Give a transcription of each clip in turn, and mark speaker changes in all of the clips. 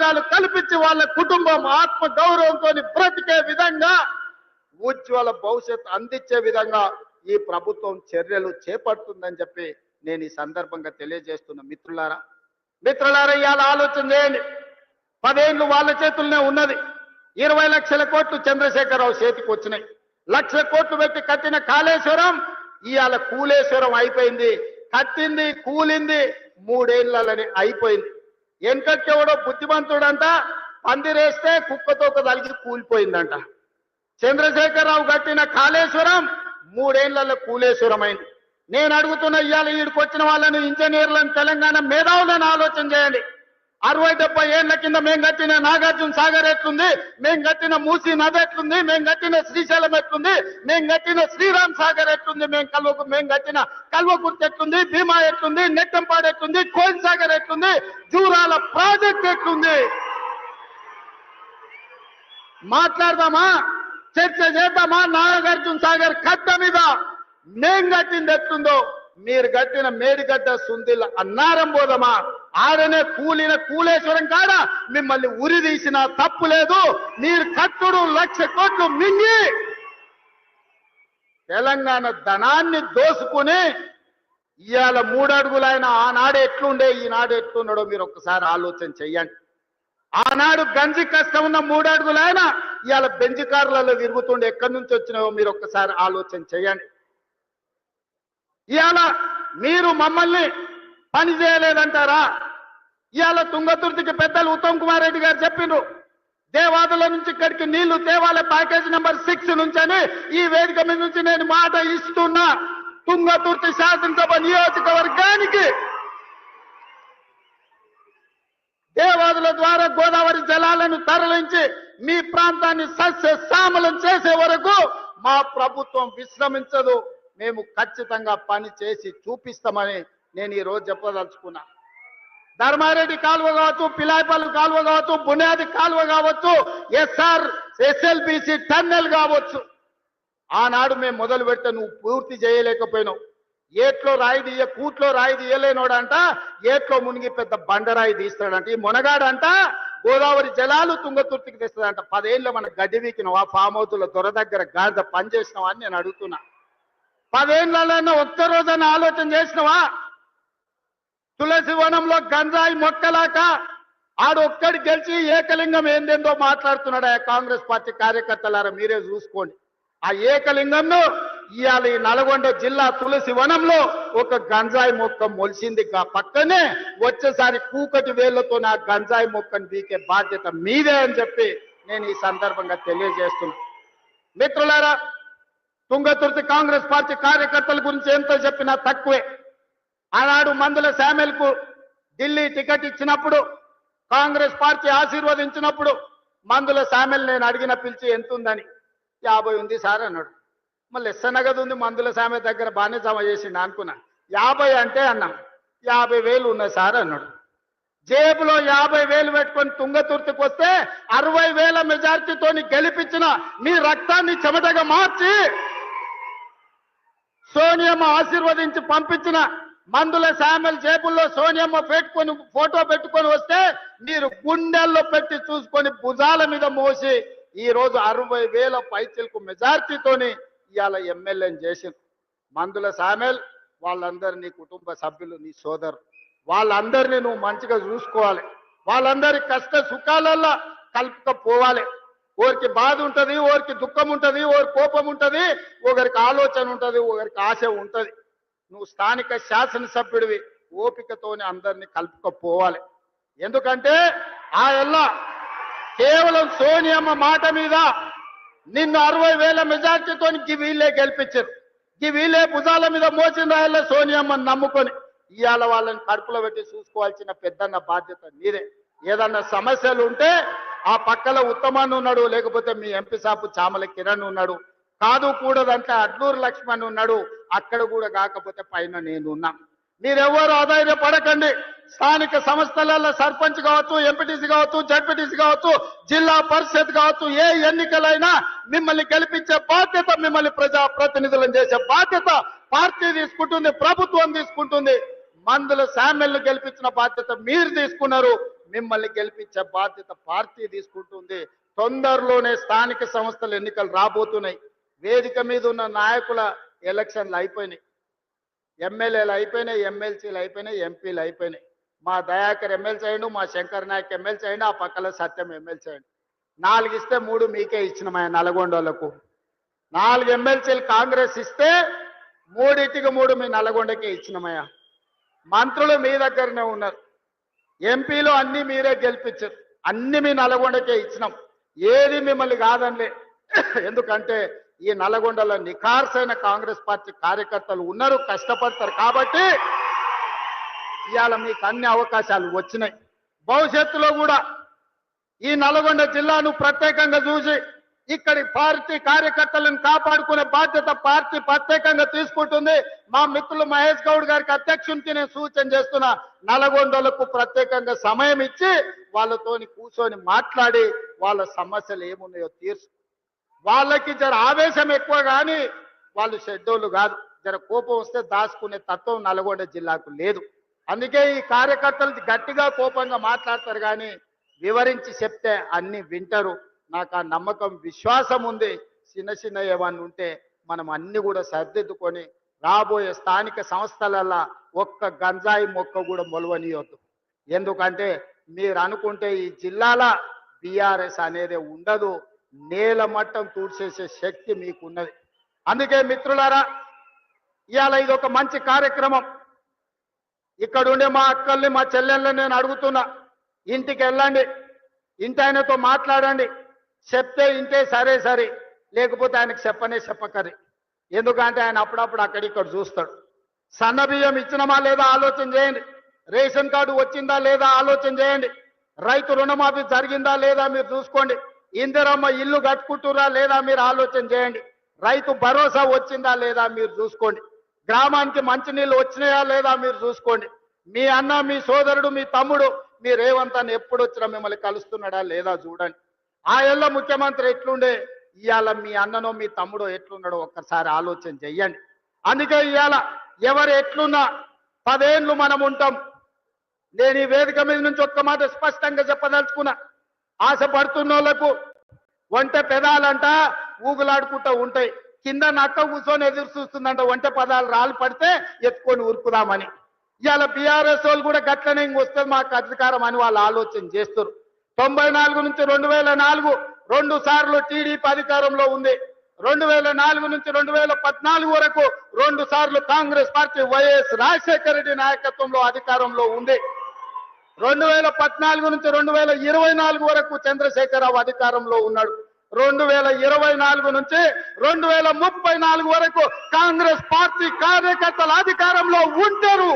Speaker 1: ఉద్యోగాలు కల్పించి వాళ్ళ కుటుంబం ఆత్మ గౌరవంతో బ్రతికే విధంగా ఉజ్వల భవిష్యత్తు అందించే విధంగా ఈ ప్రభుత్వం చర్యలు చేపడుతుందని చెప్పి నేను ఈ సందర్భంగా తెలియజేస్తున్న మిత్రులారా. మిత్రులారా ఇవాళ ఆలోచన చేయండి. పదేళ్ళు వాళ్ళ చేతుల్లోనే ఉన్నది. ఇరవై లక్షల కోట్లు చంద్రశేఖరరావు చేతికి వచ్చినాయి. లక్ష కోట్లు పెట్టి కట్టిన కాళేశ్వరం ఇవాళ కూలేశ్వరం అయిపోయింది. కట్టింది కూలింది మూడేళ్ళని అయిపోయింది. వెనకట్టెవడో బుద్ధిమంతుడంట పందిరేస్తే కుక్కతోక తలిగి కూలిపోయిందంట. చంద్రశేఖరరావు కట్టిన కాళేశ్వరం మూడేళ్ళలో కూలేశ్వరం అయింది నేను అడుగుతున్న ఇవాళ ఈడికి వచ్చిన వాళ్ళని ఇంజనీర్లను తెలంగాణ మేధావులను ఆలోచన చేయండి. అరవై డెబ్బై ఏళ్ళ కింద మేము కట్టిన నాగార్జున సాగర్ ఎట్లుంది? మేము కట్టిన మూసీ నది ఎట్లుంది? మేము కట్టిన శ్రీశైలం ఎట్లుంది? మేము కట్టిన శ్రీరామ్ సాగర్ ఎట్లుంది? మేము కల్వకు మేము కట్టిన కల్వకుర్తి ఎట్లుంది? భీమా ఎట్లుంది? నెట్టంపాడు ఎట్లుంది? కోయిన్ సాగర్ ఎట్లుంది? జూరాల ప్రాజెక్ట్ ఎట్లుంది? మాట్లాడదామా? చర్చ చేద్దామా? నాగార్జున సాగర్ కట్ట మీద మేం కట్టింది ఎట్లుందో? మీరు కట్టిన మేడిగడ్డ సుందిల్ అన్నారం పోదమా ఆడనే కూలిన కూలేశ్వరం కాడ? మిమ్మల్ని ఉరి తీసిన తప్పు లేదు. మీరు కట్టుడు లక్ష కోట్లు మింగి తెలంగాణ ధనాన్ని దోసుకుని ఇవాళ మూడడుగులైన ఆనాడు ఎట్లుండే ఈనాడు ఎట్లున్నాడో మీరు ఒక్కసారి ఆలోచన చెయ్యండి. ఆనాడు గంజి కష్టం ఉన్న మూడడుగులైన ఇవాళ బెంజికారులలో తిరుగుతుండే ఎక్కడి నుంచి వచ్చినావో మీరు ఒక్కసారి ఆలోచన చేయండి ఇవాళ మీరు మమ్మల్ని పని చేయలేదంటారా? ఇవాళ తుంగతుర్తికి పెద్దలు ఉత్తమ్ కుమార్ రెడ్డి గారు చెప్పిండ్రు దేవాదుల నుంచి ఇక్కడికి నీళ్ళు తేవాలే ప్యాకేజ్ నెంబర్ సిక్స్ నుంచి అని ఈ వేదిక మీద నుంచి నేను మాట ఇస్తున్నా. తుంగతుర్తి శాసనసభ నియోజకవర్గానికి దేవాదుల ద్వారా గోదావరి జలాలను తరలించి మీ ప్రాంతాన్ని సస్య శ్యామలం చేసే వరకు మా ప్రభుత్వం విశ్రమించదు. మేము ఖచ్చితంగా పని చేసి చూపిస్తామని నేను ఈ రోజు చెప్పదలుచుకున్నా. ధర్మారెడ్డి కాలువ కావచ్చు పిలాయిపల్లి కాలువ కావచ్చు బునియాది కాలువ కావచ్చు ఎస్ఆర్ ఎస్ఎల్బిసి టన్నెల్ కావచ్చు. ఆనాడు మేము మొదలు పెట్ట నువ్వు పూర్తి చేయలేకపోయినావు. ఏట్లో రాయి తీయ కూట్లో రాయి తీయలేనోడంట ఏట్లో మునిగి పెద్ద బండరాయి తీస్తాడంట ఈ మునగాడంట గోదావరి జలాలు తుంగతుర్తికి తెస్తాడంట. పదేళ్ళు మన గడ్డి వీకినవా ఫామ్ హౌస్ల దొర దగ్గర గాడిద పనిచేసినావు అని నేను అడుగుతున్నా. పదేళ్ళలో ఒక్క రోజైనా ఆలోచన చేసినవా? తులసి వనంలో గంజాయి మొక్కలాక ఆడు ఒక్కడి గెలిచి ఏకలింగం ఏందేందో మాట్లాడుతున్నాడు ఆ కాంగ్రెస్ పార్టీ కార్యకర్తలారా? మీరే చూసుకోండి. ఆ ఏకలింగంను ఇవాళ ఈ నల్గొండ జిల్లా తులసి వనంలో ఒక గంజాయి మొక్క మొలిసింది. పక్కనే వచ్చేసారి కూకటి వేళ్ళతో నా గంజాయి మొక్కను బీకే బాధ్యత మీదే అని చెప్పి నేను ఈ సందర్భంగా తెలియజేస్తున్నా. మిత్రులారా తుంగతుర్తి కాంగ్రెస్ పార్టీ కార్యకర్తల గురించి ఎంతో చెప్పినా తక్కువే. ఆనాడు మందుల శామెల్కు ఢిల్లీ టికెట్ ఇచ్చినప్పుడు కాంగ్రెస్ పార్టీ ఆశీర్వదించినప్పుడు మందుల శామెల్ నేను అడిగిన పిలిచి ఎంత ఉందని యాభై ఉంది సార్ అన్నాడు. మళ్ళీ ఎస్సనగదు ఉంది మందుల సామె దగ్గర బాగానే జమ చేసిండు అనుకున్నా. యాభై అంటే అన్నా. యాభై వేలు ఉన్నాయి సార్ అన్నాడు. జేబులో యాభై వేలు పెట్టుకొని తుంగతుర్తికి వస్తే అరవై వేల మెజార్టీతోని గెలిపించిన మీ రక్తాన్ని చెమటగా మార్చి సోనియమ్మ ఆశీర్వదించి పంపించిన మందుల శామెల్ జేబుల్లో సోనియమ్మ పెట్టుకొని ఫోటో పెట్టుకొని వస్తే మీరు గుండెల్లో పెట్టి చూసుకొని భుజాల మీద మోసి ఈ రోజు అరవై వేల పైచలకు మెజార్టీతోని ఇవాళ ఎమ్మెల్యేని చేసింది మందుల సామెల్ వాళ్ళందరూ నీ కుటుంబ సభ్యులు నీ సోదరు. వాళ్ళందరినీ నువ్వు మంచిగా చూసుకోవాలి. వాళ్ళందరి కష్ట సుఖాలల్లో కలుపుకపోవాలి. ఓరికి బాధ ఉంటుంది ఓరికి దుఃఖం ఉంటుంది ఓరి కోపం ఉంటుంది ఒకరికి ఆలోచన ఉంటుంది ఒకరికి ఆశ ఉంటుంది. నువ్వు స్థానిక శాసనసభ్యుడివి ఓపికతోనే అందరినీ కలుపుకపోవాలి. ఎందుకంటే ఆ ఎల్లా కేవలం సోనియమ్మ మాట మీద నిన్ను అరవై వేల మెజార్టీతో వీళ్ళే గెలిపించారు. ఈ వీళ్ళే భుజాల మీద మోసిన రాయలే సోనియమ్మని నమ్ముకొని ఇవాళ వాళ్ళని కడుపులో పెట్టి చూసుకోవాల్సిన పెద్దన్న బాధ్యత మీరే ఏదన్నా సమస్యలు ఉంటే ఆ పక్కల ఉత్తమాన్ని ఉన్నాడు లేకపోతే మీ ఎంపీ సాపు చామల కిరణ్ ఉన్నాడు. కాదు కూడదంటే అడ్లూరు లక్ష్మణ్ ఉన్నాడు. అక్కడ కూడా కాకపోతే పైన నేను ఉన్నా. మీరెవ్వరు పడకండి స్థానిక సంస్థలలో సర్పంచ్ కావచ్చు ఎంపీటీసీ కావచ్చు జడ్పీటీసీ కావచ్చు జిల్లా పరిషత్ కావచ్చు ఏ ఎన్నికలైనా మిమ్మల్ని గెలిపించే బాధ్యత మిమ్మల్ని ప్రజా ప్రతినిధులను చేసే బాధ్యత పార్టీ తీసుకుంటుంది ప్రభుత్వం తీసుకుంటుంది. మందుల శామ్యల్ని గెలిపించిన బాధ్యత మీరు తీసుకున్నారు. మిమ్మల్ని గెలిపించే బాధ్యత పార్టీ తీసుకుంటుంది. తొందరలోనే స్థానిక సంస్థల ఎన్నికలు రాబోతున్నాయి. వేదిక మీద ఉన్న నాయకుల ఎలక్షన్లు అయిపోయినాయి. ఎమ్మెల్యేలు అయిపోయినాయి ఎమ్మెల్సీలు అయిపోయినాయి ఎంపీలు అయిపోయినాయి. మా దయాకర్ ఎమ్మెల్సీ అయ్యండు మా శంకర్ నాయక్ ఎమ్మెల్సీ అయ్యండు ఆ పక్కన సత్యం ఎమ్మెల్సీ అయ్యండు. నాలుగు ఇస్తే మూడు మీకే ఇచ్చినమా నల్గొండలకు. నాలుగు ఎమ్మెల్సీలు కాంగ్రెస్ ఇస్తే మూడింటికి మూడు మీ నల్గొండకే ఇచ్చినమయ్యా మంత్రులు మీ దగ్గరనే ఉన్నారు. ఎంపీలు అన్ని మీరే గెలిపించారు. అన్ని మీ నల్గొండకే ఇచ్చినాం. ఏది మిమ్మల్ని కాదంలే ఎందుకంటే ఈ నల్గొండలో నిఖార్సైన కాంగ్రెస్ పార్టీ కార్యకర్తలు ఉన్నారు కష్టపడతారు కాబట్టి ఇవాళ మీకు అన్ని అవకాశాలు వచ్చినాయి. భవిష్యత్తులో కూడా ఈ నల్గొండ జిల్లాను ప్రత్యేకంగా చూసి ఇక్కడి పార్టీ కార్యకర్తలను కాపాడుకునే బాధ్యత పార్టీ ప్రత్యేకంగా తీసుకుంటుంది. మా మిత్రులు మహేష్ గౌడ్ గారికి అధ్యక్షునికి నేను సూచన చేస్తున్నా నల్గొండలకు ప్రత్యేకంగా సమయం ఇచ్చి వాళ్ళతోని కూర్చొని మాట్లాడి వాళ్ళ సమస్యలు ఏమున్నాయో తీర్చు. వాళ్ళకి జర ఆవేశం ఎక్కువ కానీ వాళ్ళు షెడ్యూల్ కాదు. జర కోపం వస్తే దాచుకునే తత్వం నల్గొండ జిల్లాకు లేదు. అందుకే ఈ కార్యకర్తలు గట్టిగా కోపంగా మాట్లాడతారు కానీ వివరించి చెప్తే అన్ని వింటారు. నాకు ఆ నమ్మకం విశ్వాసం ఉంది. చిన్న చిన్న ఏమన్నా ఉంటే మనం అన్ని కూడా సర్దిద్దుకొని రాబోయే స్థానిక సంస్థలల్లో ఒక్క గంజాయి మొక్క కూడా మొలవనియొద్దు. ఎందుకంటే మీరు అనుకుంటే ఈ జిల్లాల బీఆర్ఎస్ అనేది ఉండదు. నేల మట్టం తూడ్చేసే శక్తి మీకు ఉన్నది అందుకే మిత్రులారా ఇవాళ ఇది ఒక మంచి కార్యక్రమం. ఇక్కడ ఉండే మా అక్కల్ని మా చెల్లెళ్ళని నేను అడుగుతున్నా. ఇంటికి వెళ్ళండి ఇంటి ఆయనతో మాట్లాడండి. చెప్తే ఇంటే సరే సరే లేకపోతే ఆయనకు చెప్పనే చెప్పకరి ఎందుకంటే ఆయన అప్పుడప్పుడు అక్కడిక్కడ చూస్తాడు. సన్న బియ్యం ఇచ్చినమా లేదా ఆలోచన చేయండి. రేషన్ కార్డు వచ్చిందా లేదా ఆలోచన చేయండి. రైతు రుణమాఫీ జరిగిందా లేదా మీరు చూసుకోండి. ఇందిరమ్మ ఇల్లు కట్టుకుంటురా లేదా మీరు ఆలోచన చేయండి. రైతు భరోసా వచ్చిందా లేదా మీరు చూసుకోండి. గ్రామానికి మంచినీళ్ళు వచ్చినాయా లేదా మీరు చూసుకోండి. మీ అన్న మీ సోదరుడు మీ తమ్ముడు మీ రేవంత్ అని ఎప్పుడు వచ్చినా మిమ్మల్ని కలుస్తున్నాడా లేదా చూడండి. ఆ ముఖ్యమంత్రి ఎట్లుండే? ఇవాళ మీ అన్ననో మీ తమ్ముడో ఎట్లున్నాడో ఒక్కసారి ఆలోచన చెయ్యండి. అందుకే ఇవాళ ఎవరు ఎట్లున్నా పదేండ్లు మనం ఉంటాం. నేను ఈ వేదిక మీద నుంచి ఒక్క మాట స్పష్టంగా చెప్పదలుచుకున్నా. ఆశపడుతున్న వాళ్ళకు వంట పెదాలంట ఊగులాడుకుంటూ ఉంటాయి. కింద నక్క కూర్చొని ఎదురు చూస్తుందంట వంట పదాలు రాళ్ళు పడితే ఎత్తుకొని ఉరుకుదామని. ఇవాళ బీఆర్ఎస్ వాళ్ళు కూడా గట్లనే ఇంక వస్తుంది మాకు అధికారం అని వాళ్ళు ఆలోచన చేస్తారు తొంభై నాలుగు నుంచి రెండు వేల నాలుగు రెండు సార్లు టీడీపీ అధికారంలో ఉంది. రెండు వేల నాలుగు నుంచి రెండు వేల పద్నాలుగు వరకు రెండు సార్లు Congress party YS Rajasekhara Reddy నాయకత్వంలో అధికారంలో ఉంది. రెండు వేల పద్నాలుగు నుంచి రెండు వేల ఇరవై నాలుగు వరకు చంద్రశేఖరరావు అధికారంలో ఉన్నాడు. రెండు వేల ఇరవై నాలుగు నుంచి రెండు వేల ముప్పై నాలుగు వరకు కాంగ్రెస్ పార్టీ కార్యకర్తల అధికారంలో ఉంటారు.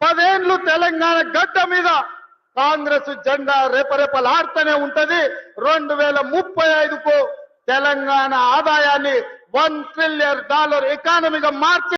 Speaker 1: పదేండ్లు తెలంగాణ గడ్డ మీద కాంగ్రెస్ జెండా రేపరేపలాడుతూనే ఉంటది. రెండు వేల ముప్పై ఐదుకు తెలంగాణ ఆదాయాన్ని వన్ ట్రిలియన్ డాలర్ ఎకానమీగా మార్చి